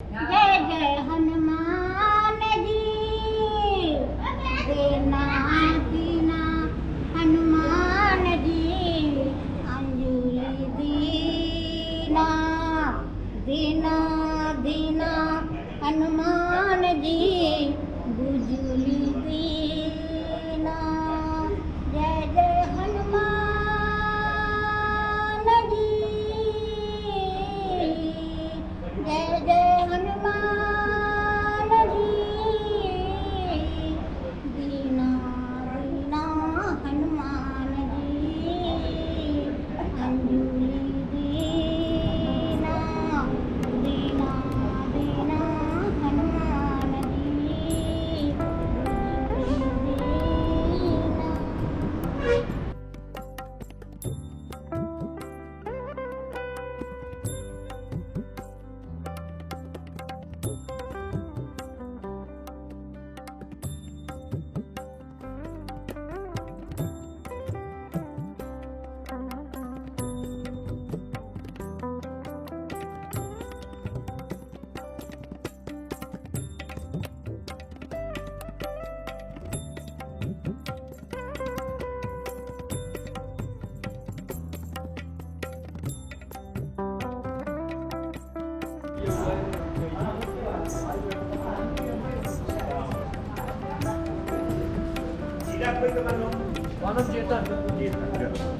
જય 110 ton.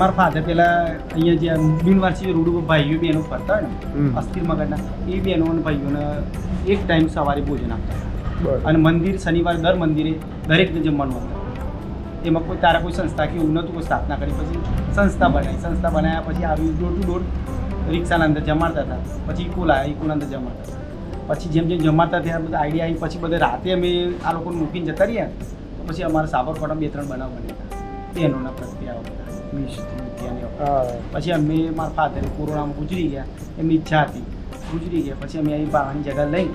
મારા father પેલા અહીંયા જે બિનવારસી રોડ ઉપર ભાઈઓ બહેનો ફરતા હોય ને અસ્થિર મગરના એ બહેનો અને ભાઈઓને એક ટાઈમ સવારે ભોજન આપતા અને મંદિર શનિવાર દર મંદિરે દરેકને જમવાનું આપતા એમાં કોઈ તારા કોઈ સંસ્થા કે એવું નહોતું કોઈ સ્થાપના કરી પછી સંસ્થા બનાવી. સંસ્થા બનાવ્યા પછી આવી ડોર ટુ ડોર રિક્ષાના અંદર જમાડતા હતા. પછી ઇકોલા ઇકોના અંદર જમાડતા પછી જેમ જેમ જમાડતા થયા બધા આઈડિયા આવી. પછી બધા રાતે અમે આ લોકોને મૂકીને જતા રહ્યા. પછી અમારા સાબરકાંઠા બે ત્રણ બનાવ બન્યા હતા. બહેનોના પ્રત્યે આવા. મિષ્ટી પછી અમે મારા ફાધર કોરોનામાં ગુજરી ગયા એમની ઈચ્છા હતી. ગુજરી ગયા પછી અમે અહીં બાવાની જગ્યા લઈ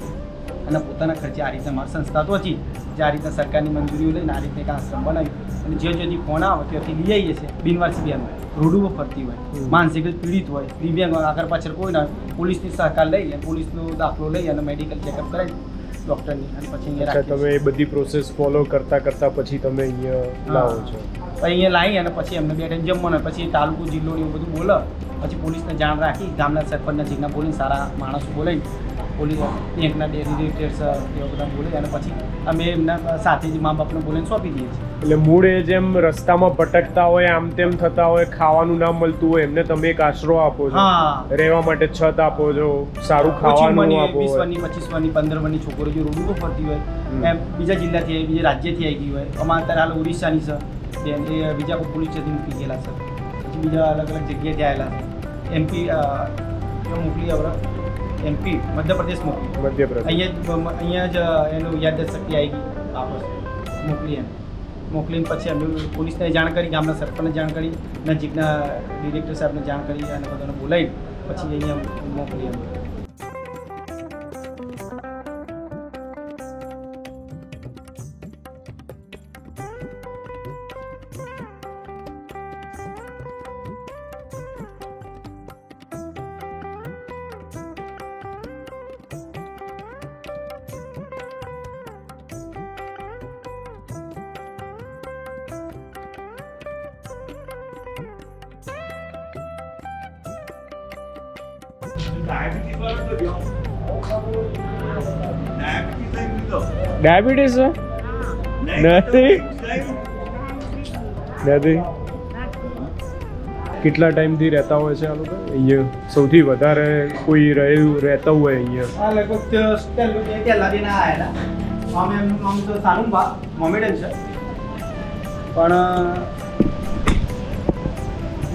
અને પોતાના ખર્ચે આ રીતે મારી સંસ્થા તો હતી જે આ રીતે સરકારની મંજૂરીઓ લઈને આ રીતે એક આશ્રમ બનાવ્યું. અને જે જેથી ફોન આવે ત્યાંથી લઈ આવીએ છીએ બિનવારસી બેન રોડ ઉપર ફરતી હોય માનસિક પીડિત હોય દિવ્યાંગ આગળ પાછળ કોઈ ના હોય પોલીસની સહકાર લઈ અને પોલીસનો દાખલો લઈ અને મેડિકલ ચેકઅપ કરાવી. ડૉક્ટરની અને પછી અહીંયા અચ્છા તમે એ બધી પ્રોસેસ ફોલો કરતા કરતા પછી તમે અહીંયા લાવો છો. અહીંયા લાવી અને પછી એમને બે ટાઈમ જમવાનું પછી તાલુકો જિલ્લો એવું બધું બોલે. પછી પોલીસને જાણ રાખી ગામના સરપંચના જીગના બોલીને સારા માણસો બોલાવી એકના બેંકના રિલેટેડ એવા બધા બોલે અને પછી અમે એમના સાથે જ મા બાપને બોલીને સોંપી દઈએ છીએ. એટલે મૂળ એ જેમ રસ્તામાં ભટકતા હોય આમ તેમ થતા હોય ખાવાનું ના મળતું હોય એમને તમે એક આશરો આપો છો. રહેવા માટે છત આપો છો સારું ખાવાનું આપો વીસ પચીસવાની વર્ષની પચીસ પંદર વર્ષની છોકરીઓ જે રૂમ ઉપર ફરતી હોય એમ બીજા જિલ્લાથી બીજા રાજ્યથી આવી ગઈ હોય. અમારા અત્યારે હાલ ઓડિશાની છે બેન એ બીજા કોઈ પોલીસ સ્ટેશન મૂકી ગયેલા છે બીજા અલગ અલગ જગ્યાએથી આવેલા છે એમપી મોકલી આપણે. એમપી મધ્યપ્રદેશ મોકલી મધ્યપ્રદેશ. અહીંયા જ અહીંયા જ એનું યાદશક્તિ આવી ગઈ વાપસ મોકલી એમ. મોકલીને પછી અમે પોલીસને જાણ કરી ગામના સરપંચને જાણ કરી નજીકના ડિરેક્ટર સાહેબને જાણ કરી અને બધાને બોલાવી પછી અહીંયા મોકલી એમ. ડાયાબિટીસ નથી. નથી. કેટલા ટાઈમથી રહેતા હોય છે આ લોકો? અહીંયા સૌથી વધારે કોઈ રહ્યું રહેતા હોય અહીંયા. પણ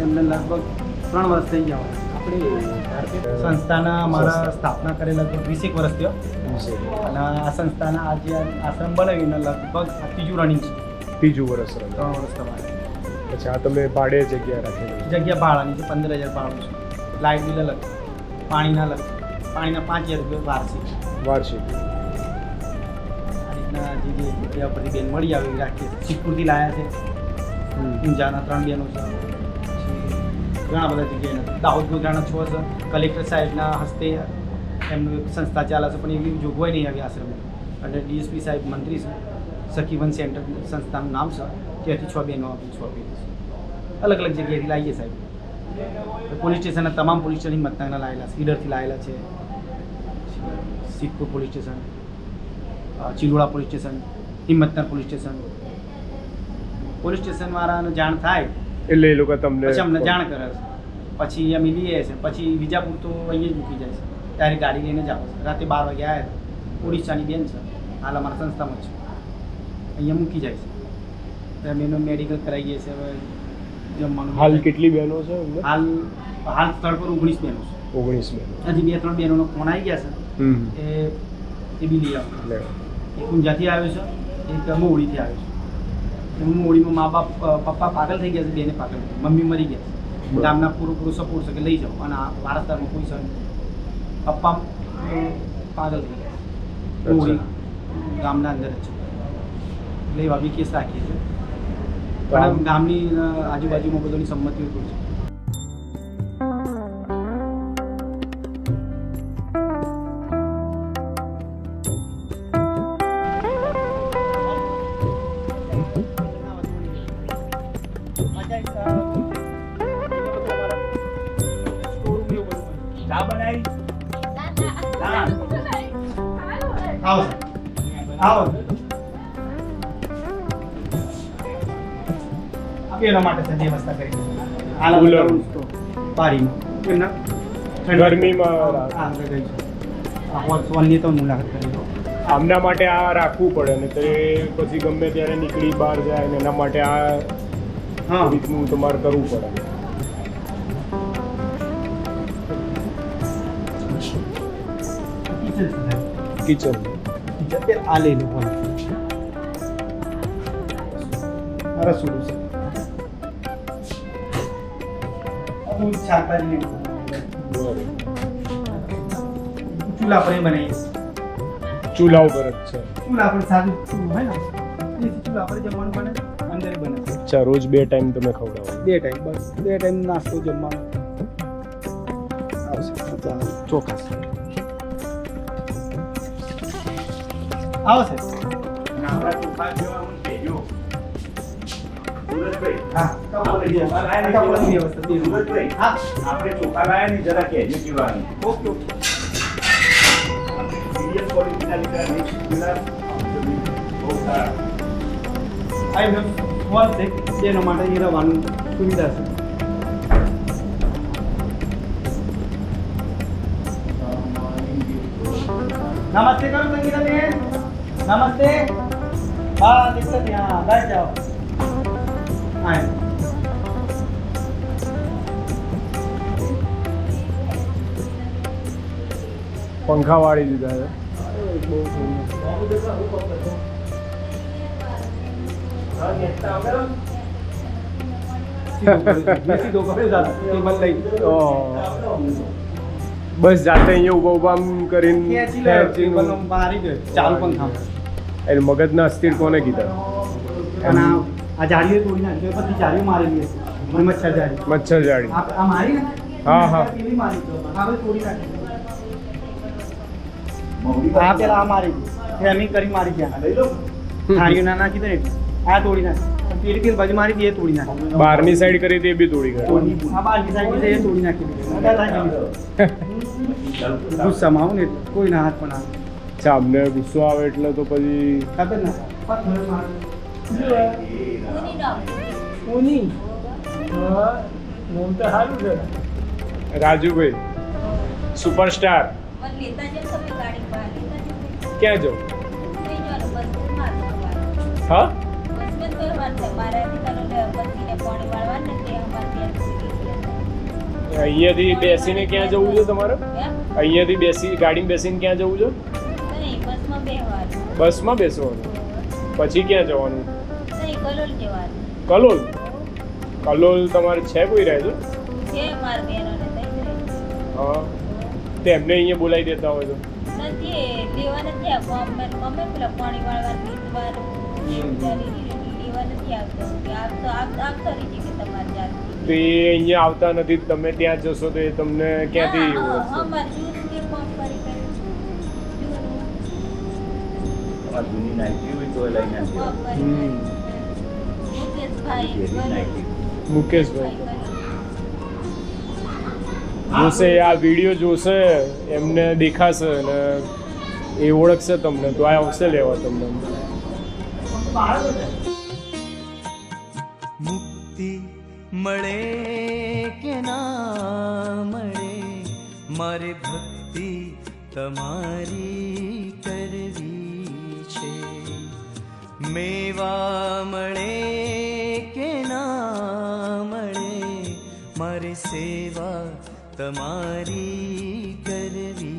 એમને લગભગ ત્રણ વર્ષ થઈ ગયા હોય. સંસ્થાના અમારા સ્થાપના કરે લગભગ વીસેક વર્ષ થયો. અને આ સંસ્થાના આજે આશ્રમ બનાવીને લગભગ ત્રીજું રનિંગ છે. ત્રીજું વર્ષ ત્રણ વર્ષ તમારે. અચ્છા આ તમે ભાડે જગ્યા રાખેલી જગ્યા ભાડાની છે પંદર હજાર ભાડું છે. લાઇટ બિલ અલગ પાણીના અલગ પાણીના પાંચ હજાર રૂપિયા વાર્ષિક. વાર્ષિક. આ રીતના જે જે જગ્યા પરથી બેન મળી આવી રાખીએ છીએ. લાયા છે. ઊંઝાના ત્રણ બેનો છે. ઘણા બધા જગ્યાએ દાહોદ ગોધરાના છો છે કલેક્ટર સાહેબના હસ્તે એમનું સંસ્થા ચાલે છે, પણ એવી જોગવાઈ નહીં આવી આશ્રમ. અને ડીએસપી સાહેબ મંત્રી છે. સખીવન સેન્ટર સંસ્થાનું નામ છે. ત્યાંથી છ બેનો આપી, છ બેનો અલગ અલગ જગ્યાએથી લાવીએ સાહેબ. પોલીસ સ્ટેશનના તમામ પોલીસ સ્ટેશન મતદાનના લાયેલા છે. ઈડરથી લાયેલા છે. Siddhpur police station Chiloda police station, Himmatnagar police station. Police સ્ટેશનવાળાને જાણ થાય એટલે એ લોકો તમને પછી અમને જાણ કરે છે. પછી અમે લઈએ છે. પછી વિજાપુર તો અહીંયા જ મૂકી જાય છે. ત્યારે ગાડી લઈને જ આવે છે. રાતે બાર વાગે આવ્યા હતા ઓડિશાની બેન છે. હાલ અમારા સંસ્થામાં છે. અહીંયા મૂકી જાય છે. અમે એનું મેડિકલ કરાવીએ છીએ હવે જમવાનું હાલ કેટલી બહેનો છે હાલ હાલ સ્થળ પર ઓગણીસ બહેનો છે. ઓગણીસ બહેનો. હજી બે ત્રણ બહેનોનો ફોન આવી ગયા છે. એ એ બી લઈ આવો એક ઊંઝાથી આવ્યો છે. એક મોવડીથી આવ્યો છે. એમનું મોવડીમાં મા બાપ પપ્પા પાગલ થઈ ગયા છે બેને પાગલ. મમ્મી મરી ગયા છે. ગામના પૂરો પૂરો સપોર્ટ છે કે લઈ જાઓ. અને આ વારસદારમાં કોઈ સર પપ્પા પાગલ થઈ ગયા છે. મોવડી ગામના અંદર જ છે. એટલે એવા બી કેસ રાખીએ છીએ પણ ગામની આજુબાજુમાં બધાની સંમતિ હોય છે. આવો. આવો એના માટે સર વ્યવસ્થા કરી. આપણે કુલર. બારીમાં. ગરમીમાં આગળ ગઈ છે. આ તો મુલાકાત કરી લો. આમના માટે આ રાખવું પડે ને તો એ પછી ગમે ત્યારે નીકળી બહાર જાય ને એના માટે આ હા. રીતનું તમારે કરવું પડે. કિચન તે આ લઈ લો રસોડું છે અમુક શાકભાજી ચૂલા પર બનાવીએ ચૂલા ઉપર જ છે ચૂલા પર સાદું ચૂલું હોય ને ચૂલા પર જમવાનું બને અંદર બને અચ્છા રોજ બે ટાઈમ તમે ખવડાવો બે ટાઈમ બસ બે ટાઈમ નાસ્તો જમવાનો આવશે ચોક્કસ સુરજભાઈ, હા આપણે ચોખા લાયા ને જરા કહેજો કેવાની ઓકે ઓકે છે જેના માટે એ રહેવાનું સુવિધા છે નમસ્તે કરો સંગીતા બેન. નમસ્તે. હા દિક્કત નહીં હા બેઠ જાઓ હા પંખા વાળી દીધા છે. બસ જાતે અહીંયા ઊભા ઊભા કરીને ચાલુ પંખા એટલે મગજના અસ્થિર કોને કીધા? મચ્છર જાળી. હા, હા. આ પેલા મારી. કરી મારી ગયા. લઈ થાળીઓ ના નાખી દે આ તોડી નાખી. પેલી પેલી બાજુ મારી હતી તોડી નાખી. બહારની સાઈડ કરી તે બી તોડી ગયો આ બાજુ સાઈડ છે એ તોડી નાખી. ગુસ્સામાં આવું ને કોઈના હાથ પણ આવે. અચ્છા અમને ગુસ્સો આવે એટલે તો પછી ખબર ના છે રાજુભાઈ સુપરસ્ટાર. લેતા જાઓ? તમે ગાડી બહાર લેતા જાઓ ક્યાં જો હા? છે અહીંયાથી બેસીને ક્યાં જવું છે તમારે? અહીંયાથી બેસી ગાડીમાં બેસીને ક્યાં જવું છે? બસમાં બેસવાનું? પછી ક્યાં જવાનું? કલોલ કલોલ? તમારે છે કોઈ રહેતું. હા. તે એમને અહીંયા બોલાવી દેતા હોય તો? તો અહીંયા આવતા નથી તમે ત્યાં જશો તો એ તમને ક્યાંથી તમારે જૂની નાઇટી હોય તો લઈને. કરી. મુકેશભાઈ જોશે આ વીડિયો જોશે એમને દેખાશે અને એ ઓળખશે તમને તો આ આવશે લેવા તમને. મુક્તિ મળે કે ના મળે? મારે ભક્તિ તમારી મેવા મળે કે ના મળે મારે સેવા તમારી કરવી